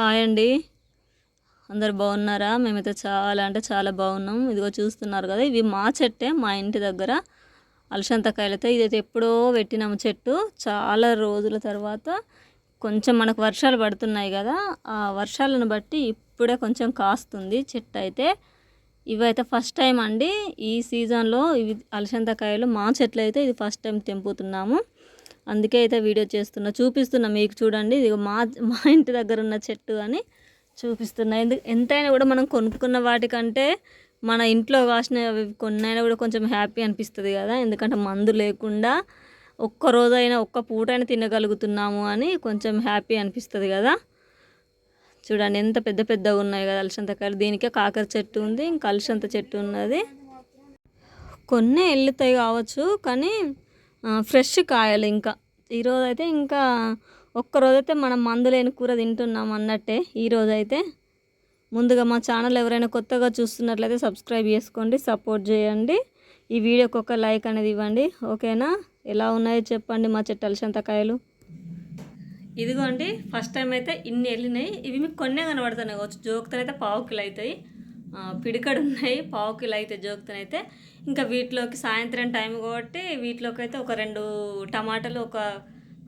Hi అండి. అందరు బాగున్నారా? మేమైతే చాలా అంటే చాలా బాగున్నాం. ఇదిగో చూస్తున్నారు కదా ఇవి మా చెట్టే మా ఇంటి దగ్గర. అలసంతకాయలతో ఇదైతే ఎప్పుడో పెట్టినాము చెట్టు. చాలా రోజుల తర్వాత కొంచెం మనకు వర్షాలు పడుతున్నాయి కదా ఆ వర్షాలను బట్టి ఇప్పుడే కొంచెం కాస్తుంది చెట్టు అయితే. ఇవైతే ఫస్ట్ టైం అండి ఈ సీజన్లో ఇవి అలసంతకాయలు మా చెట్లు అయితే ఇది ఫస్ట్ టైం తెంపుతున్నాము. అందుకే అయితే వీడియో చేస్తున్నా. చూపిస్తున్నా మీకు చూడండి. ఇది మా మా ఇంటి దగ్గర ఉన్న చెట్టు అని చూపిస్తున్నా. ఎందుకు ఎంతైనా కూడా మనం కొనుక్కున్న వాటికంటే మన ఇంట్లో కాసిన అవి కొన్నైనా కూడా కొంచెం హ్యాపీ అనిపిస్తుంది కదా. ఎందుకంటే మందు లేకుండా ఒక్క రోజైనా ఒక్క పూటైనా తినగలుగుతున్నాము అని కొంచెం హ్యాపీ అనిపిస్తుంది కదా. చూడండి ఎంత పెద్ద పెద్దగా ఉన్నాయి కదా అలసంతకాయలు దీనికే కాకర చెట్టు ఉంది ఇంకా అలసంత చెట్టు ఉన్నది. కొన్ని వెళ్ళుతాయి కావచ్చు కానీ ఫ్రెష్ కాయలు ఇంకా. ఈరోజు అయితే ఇంకా ఒక్కరోజైతే మనం మందు లేని కూర తింటున్నాం అన్నట్టే ఈరోజు అయితే ముందుగా మా ఛానల్ ఎవరైనా కొత్తగా చూస్తున్నట్లయితే సబ్స్క్రైబ్ చేసుకోండి సపోర్ట్ చేయండి. ఈ వీడియోకి ఒక లైక్ అనేది ఇవ్వండి ఓకేనా? ఎలా ఉన్నాయో చెప్పండి మా చెట్టు అలసంతకాయలు ఇదిగోండి ఫస్ట్ టైం అయితే ఇన్ని వెళ్ళినాయి ఇవి మీకు కొన్నే కనబడుతున్నాయి కావచ్చు. జోకుతనైతే పావు కిలో అవుతాయి. పిడికడు ఉన్నాయి పావు కిలో అయితే జోకుతనైతే. ఇంకా వీటిలోకి సాయంత్రం టైం కాబట్టి వీటిలోకి అయితే ఒక రెండు టమాటాలు ఒక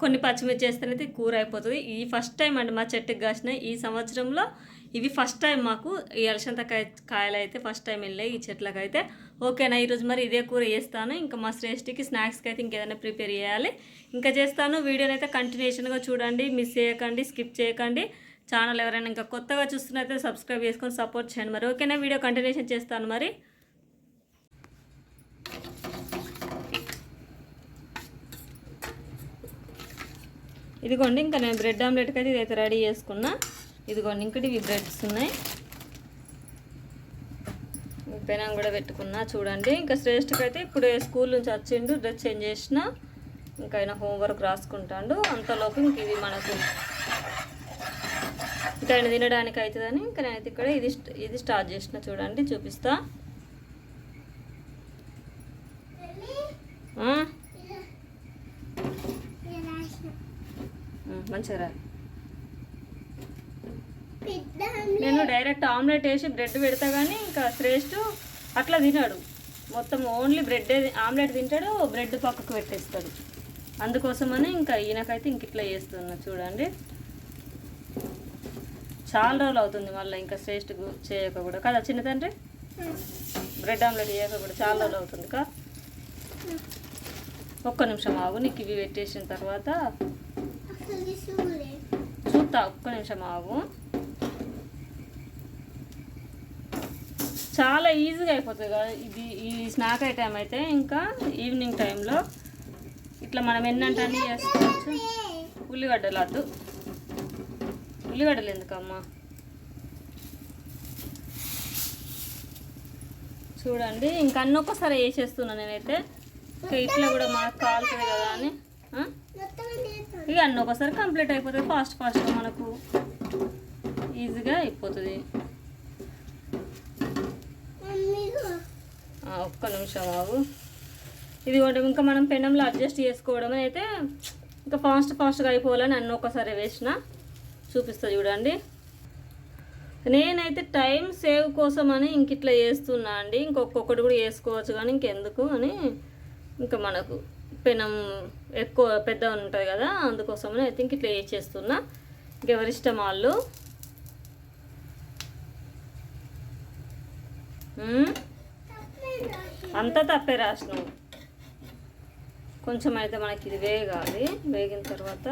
కొన్ని పచ్చిమిర్చి వేస్తేనైతే కూర అయిపోతుంది. ఈ ఫస్ట్ టైం అండి మా చెట్టుకి కాసినాయి ఈ సంవత్సరంలో ఇవి ఫస్ట్ టైం మాకు. ఈ అలసంతకాయ కాయలు అయితే ఫస్ట్ టైం వెళ్ళాయి ఈ చెట్లకు అయితే ఓకేనా ఈరోజు మరి ఇదే కూర చేస్తాను. ఇంకా మా శ్రేష్ఠికి స్నాక్స్కి అయితే ఇంకేదైనా ప్రిపేర్ చేయాలి. ఇంకా చేస్తాను. వీడియోని అయితే కంటిన్యూషన్గా చూడండి. మిస్ చేయకండి స్కిప్ చేయకండి. ఛానల్ ఎవరైనా ఇంకా కొత్తగా చూస్తున్నైతే సబ్స్క్రైబ్ చేసుకొని సపోర్ట్ చేయండి మరి. ఓకేనా? వీడియో కంటిన్యూషన్ చేస్తాను మరి. ఇదిగోండి ఇంకా నేను బ్రెడ్ ఆమ్లెట్కి అయితే ఇదైతే రెడీ చేసుకున్నా. ఇదిగోండి ఇంకటి ఇవి బ్రెడ్స్ ఉన్నాయి. పెనం కూడా పెట్టుకున్నా చూడండి. ఇంకా శ్రేష్ఠకి అయితే ఇప్పుడు స్కూల్ నుంచి వచ్చిండు డ్రెస్ చేంజ్ చేసిన. ఇంకా ఆయన హోంవర్క్ రాసుకుంటాడు. అంతలోపు ఇంక ఇది మనకు ఇంకా ఆయన తినడానికి అవుతుందని ఇంకా నేనైతే ఇక్కడ ఇది ఇది స్టార్ట్ చేసిన చూడండి చూపిస్తా. మంచిగా రా. నేను డైరెక్ట్ ఆమ్లెట్ వేసి బ్రెడ్ పెడతా కానీ ఇంకా శ్రేష్ఠ అట్లా తినాడు. మొత్తం ఓన్లీ బ్రెడ్ ఆమ్లెట్ తింటాడు బ్రెడ్ పక్కకు పెట్టేస్తాడు. అందుకోసమని ఇంకా ఈయనకైతే ఇంక ఇట్లా చేస్తున్నా చూడండి. చాలా రోజులు అవుతుంది మళ్ళీ ఇంకా శ్రేష్ఠ చేయక కూడా. కదా చిన్న తండ్రి? బ్రెడ్ ఆమ్లెట్ చేయక కూడా చాలా రోజులు అవుతుంది కా? ఒక్క నిమిషం ఆగు నీకు ఇవి పెట్టేసిన తర్వాత చూస్తా ఒక్క నిమిషం ఆగు. చాలా ఈజీగా అయిపోతుంది కదా ఇది ఈ స్నాక్ ఐటమ్ అయితే ఇంకా ఈవినింగ్ టైంలో ఇట్లా మనం ఎన్నంటే అన్నీ చేసుకోవచ్చు. ఉల్లిగడ్డలు వద్దు ఉల్లిగడ్డలు ఎందుకమ్మా? చూడండి ఇంకా అన్నీ ఒక్కసారి వేసేస్తున్నా నేనైతే. ఇట్లా కూడా మనకు కాలుతుంది కదా అని. ఇక అన్నీ ఒకసారి కంప్లీట్ అయిపోతుంది ఫాస్ట్ ఫాస్ట్గా మనకు ఈజీగా అయిపోతుంది. ఒక్క నిమిషం బాబు ఇది ఒకటి ఇంకా మనం పెనంలో అడ్జస్ట్ చేసుకోవడం అయితే ఇంకా ఫాస్ట్ ఫాస్ట్గా అయిపోవాలని అన్నీ ఒకసారి వేసిన. చూపిస్తా చూడండి. నేనైతే టైం సేవ్ కోసం అని ఇంక ఇట్లా చేస్తున్నా అండి. ఇంకొక్కొక్కటి కూడా వేసుకోవచ్చు కానీ ఇంకెందుకు అని ఇంకా మనకు పెనం ఎక్కువ పెద్ద ఉంటుంది కదా అందుకోసమని అయితే ఇంక ఇట్లా వేసేస్తున్నా ఇంకెవరిష్టం వాళ్ళు. అంతా తప్పే రాసిన కొంచెం అయితే మనకి ఇది వేగాలి. వేగిన తర్వాత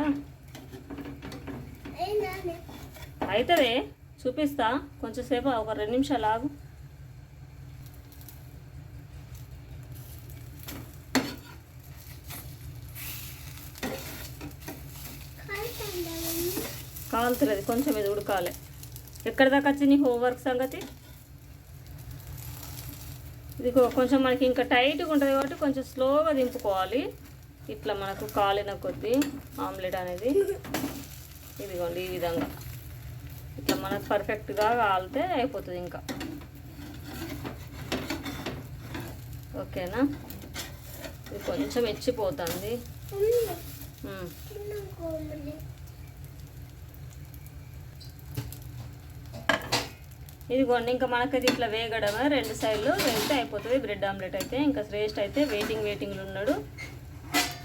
అవుతుంది చూపిస్తా. కొంచెంసేపు ఒక రెండు నిమిషాలు ఆగు. కాలుతుంది కొంచెం ఇది ఉడకాలి. ఎక్కడ దాకా వచ్చింది హోంవర్క్ సంగతి? ఇది కొంచెం మనకి ఇంకా టైట్గా ఉంటుంది కాబట్టి కొంచెం స్లోగా దింపుకోవాలి. ఇట్లా మనకు కాలిన కొద్దీ ఆమ్లెట్ అనేది ఇదిగోండి ఈ విధంగా. ఇట్లా మనకు పర్ఫెక్ట్గా కాలితే అయిపోతుంది ఇంకా. ఓకేనా? ఇది కొంచెం ఎచ్చిపోతుంది. ఇదిగోండి ఇంకా మనకైతే ఇట్లా వేగడమే. రెండు సైడ్లు వేస్తే అయిపోతుంది. బ్రెడ్ ఆమ్లెట్ అయితే ఇంకా శ్రేష్ఠ అయితే వెయిటింగ్ వెయిటింగ్లు ఉన్నాడు.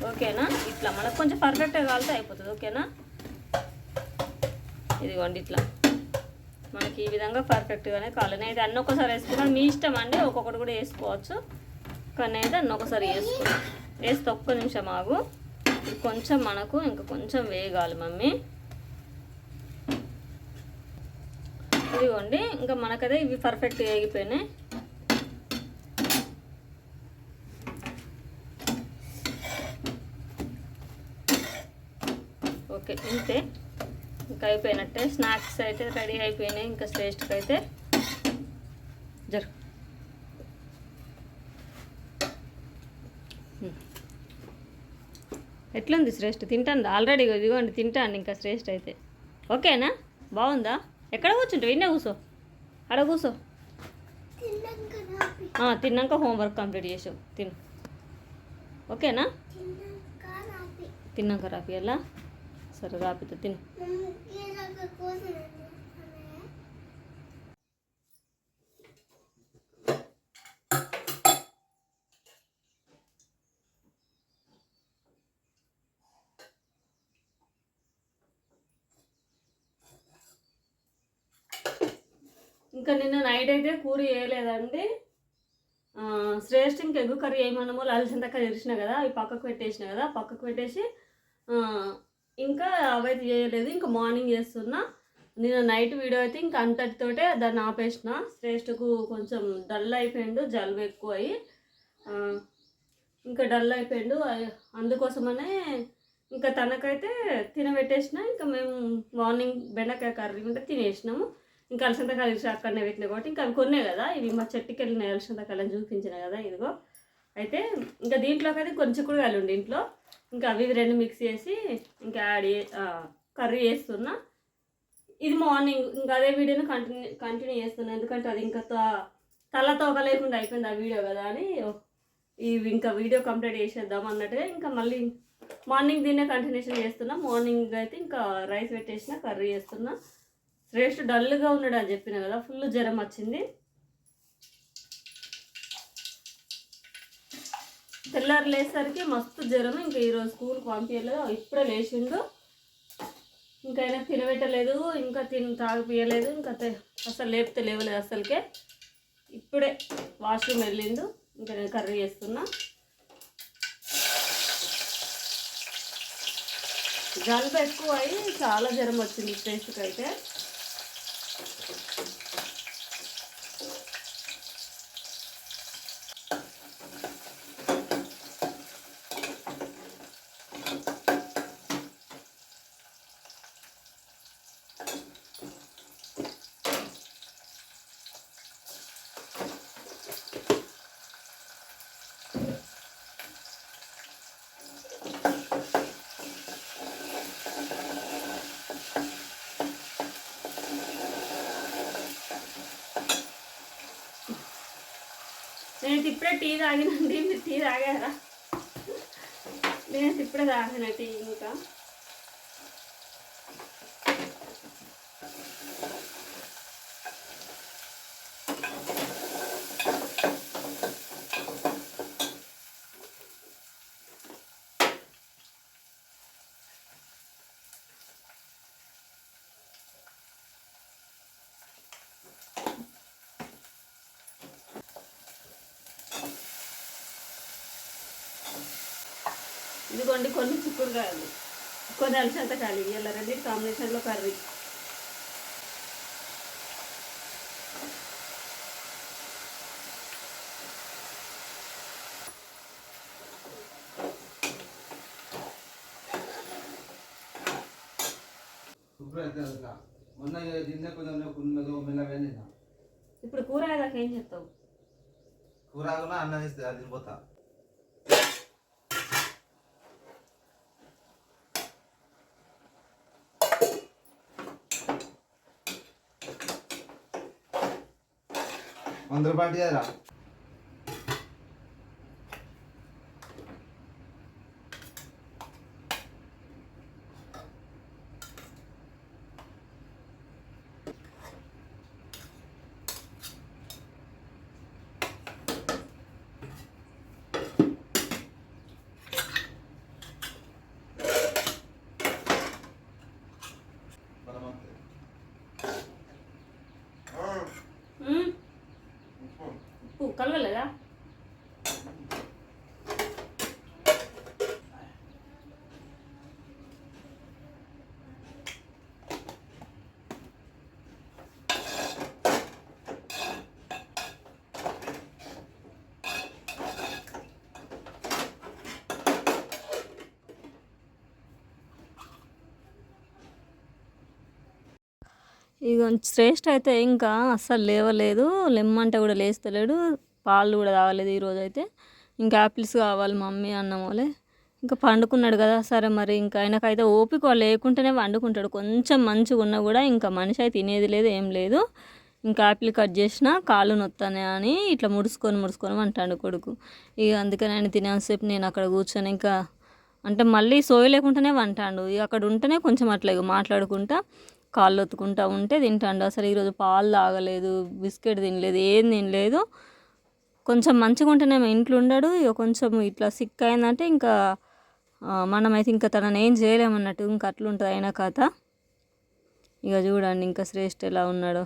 ఓకేనా? ఇట్లా మనకు కొంచెం పర్ఫెక్ట్గా కాలితే అయిపోతుంది. ఓకేనా? ఇదిగోండి ఇట్లా. మనకి ఈ విధంగా పర్ఫెక్ట్గానే కావాలి. నేను అయితే అన్నీ ఒకసారి వేసుకున్నాను. మీ ఇష్టం అండి ఒక్కొక్కటి కూడా వేసుకోవచ్చు. కానీ అయితే అన్న ఒకసారి వేసుకున్నాను వేస్తే ఒక్క నిమిషం ఆగు. కొంచెం మనకు ఇంకా కొంచెం వేయగాలి మమ్మీ. ఇదిగోండి ఇంకా మనకదే ఇవి పర్ఫెక్ట్గా వేగిపోయినాయి. ఓకే ఇంతే. ఇంకా అయిపోయినట్టే. స్నాక్స్ అయితే రెడీ అయిపోయినాయి. ఇంకా టేస్ట్కి అయితే జరు. ఎట్లుంది శ్రేష్ఠ? తింటాను ఆల్రెడీ ఇదిగోండి తింటాను ఇంకా శ్రేష్ఠ అయితే. ఓకేనా? బాగుందా? ఎక్కడ కూర్చుంటావు? ఇన్నే కూర్చో. అక్కడ కూర్చో. తిన్నాక హోంవర్క్ కంప్లీట్ చేసావు. తిను. ఓకేనా? తిన్నాక రాపియాలా సరే రాపితే తిను. ఇంకా నిన్న నైట్ అయితే కూర వేయలేదండి. శ్రేష్ఠ ఇంకా ఎగ్గు కర్రీ ఏమన్నామో లలిత కర్రీ తెరిచిన కదా అవి పక్కకు పెట్టేసిన కదా పక్కకు పెట్టేసి ఇంకా అవైతే చేయలేదు. ఇంకా మార్నింగ్ చేస్తున్నా. నేను నైట్ వీడియో అయితే ఇంకా అంతటితోటే దాన్ని ఆపేసిన. శ్రేష్ఠకు కొంచెం డల్ అయిపోయిండు జలుబు ఎక్కువ అయ్యి ఇంకా డల్ అయిపోయిండు. అందుకోసమనే ఇంకా తనకైతే తినబెట్టేసిన. ఇంకా మేము మార్నింగ్ బెండకాయ కర్రీ ఉంటే తినేసినాము. ఇంకా అలసంతకాయలు అక్కడనే పెట్టినా కాబట్టి ఇంకా అవి కొన్నే కదా. ఇవి మా చెట్టుకి వెళ్ళిన అలసంతకాయలు చూపించిన కదా ఇదిగో. అయితే ఇంకా దీంట్లోకి అయితే కొంచెం కూడా ఉండి ఇంట్లో. ఇంకా అవి రెండు మిక్స్ చేసి ఇంకా యాడ్ చే- కర్రీ చేస్తున్నా. ఇది మార్నింగ్ ఇంకా అదే వీడియోని కంటిన్యూ కంటిన్యూ చేస్తున్నా. ఎందుకంటే అది ఇంకా త- తల తోక లేకుండా అయిపోయింది ఆ వీడియో కదా అని. ఇవి ఇంకా వీడియో కంప్లీట్ చేసేద్దాం అన్నట్టుగా ఇంకా మళ్ళీ మార్నింగ్ దీన్నే కంటిన్యూషన్ చేస్తున్నా. మార్నింగ్ అయితే ఇంకా రైస్ పెట్టేసిన కర్రీ చేస్తున్నా. శ్రేష్ఠ డల్గా ఉన్నాడు అని చెప్పిన కదా ఫుల్ జ్వరం వచ్చింది. తెల్లారు లేసరికి మస్తు జ్వరం ఇంకా ఈరోజు స్కూల్కి పంపించలేదు ఇప్పుడే లేచిండు. ఇంకా అయినా తినబెట్టలేదు. ఇంకా తిని తాగిపియలేదు. ఇంకా అసలు లేపితే లేవలేదు అసలుకే. ఇప్పుడే వాష్రూమ్ వెళ్ళిండు. ఇంకా నేను కర్రీ చేస్తున్నా. జలుబు ఎక్కువ అయ్యి చాలా జ్వరం వచ్చింది టేస్ట్కి అయితే నేను ఇప్పుడే టీ తాగినండి మీరు టీ తాగారా? నేను ఇప్పుడే తాగిన టీ ఇంకా. ఇదిగోండి కొన్ని చిక్కుడుకాయలు. కొన్ని అలసంతకాయలు ఇలా రెండు కాంబినేషన్లో కర్రీ. మొన్న తిన్న కొంచెం ఇప్పుడు ఏం చేస్తావు కూర అన్నం ఇస్తే అది తినిపోతా. వంద రూపాయలు చేయరా ఇక శ్రేష్ఠ అయితే ఇంకా అస్సలు లేవలేదు లెమ్మంటే కూడా లేస్తలేడు. పాలు కూడా తాగలేదు ఈరోజు అయితే ఇంకా యాపిల్స్ కావాలి మమ్మీ అన్నమోలే ఇంకా పండుకున్నాడు కదా సరే మరి ఇంకా ఆయనకైతే ఓపిక లేకుంటేనే వండుకుంటాడు కొంచెం మంచిగా ఉన్నా కూడా ఇంకా మనిషి అయితే తినేది లేదు ఏం లేదు. ఇంకా యాపిల్ కట్ చేసిన కాళ్ళు నొత్తానే అని ఇట్లా ముడుచుకొని ముడుచుకొని అంటాడు కొడుకు. ఇక అందుకని ఆయన తినేసేపు నేను అక్కడ కూర్చొని ఇంకా అంటే మళ్ళీ సోయ లేకుండానే వంటాడు ఇక అక్కడ ఉంటేనే కొంచెం అట్లా ఇక మాట్లాడుకుంటా కాళ్ళు ఒత్తుకుంటా ఉంటే తింటాడు. అసలు ఈరోజు పాలు తాగలేదు బిస్కెట్ తినలేదు ఏం తినలేదు. కొంచెం మంచిగా ఉంటేనేమో ఇంట్లో ఉండడు. ఇక కొంచెం ఇట్లా సిక్ అయిందంటే ఇంకా మనమైతే ఇంకా తనని ఏం చేయలేమన్నట్టు ఇంకా అట్లుంటుంది అయినా కథ. ఇక చూడండి ఇంకా శ్రేష్ఠ ఎలా ఉన్నాడో.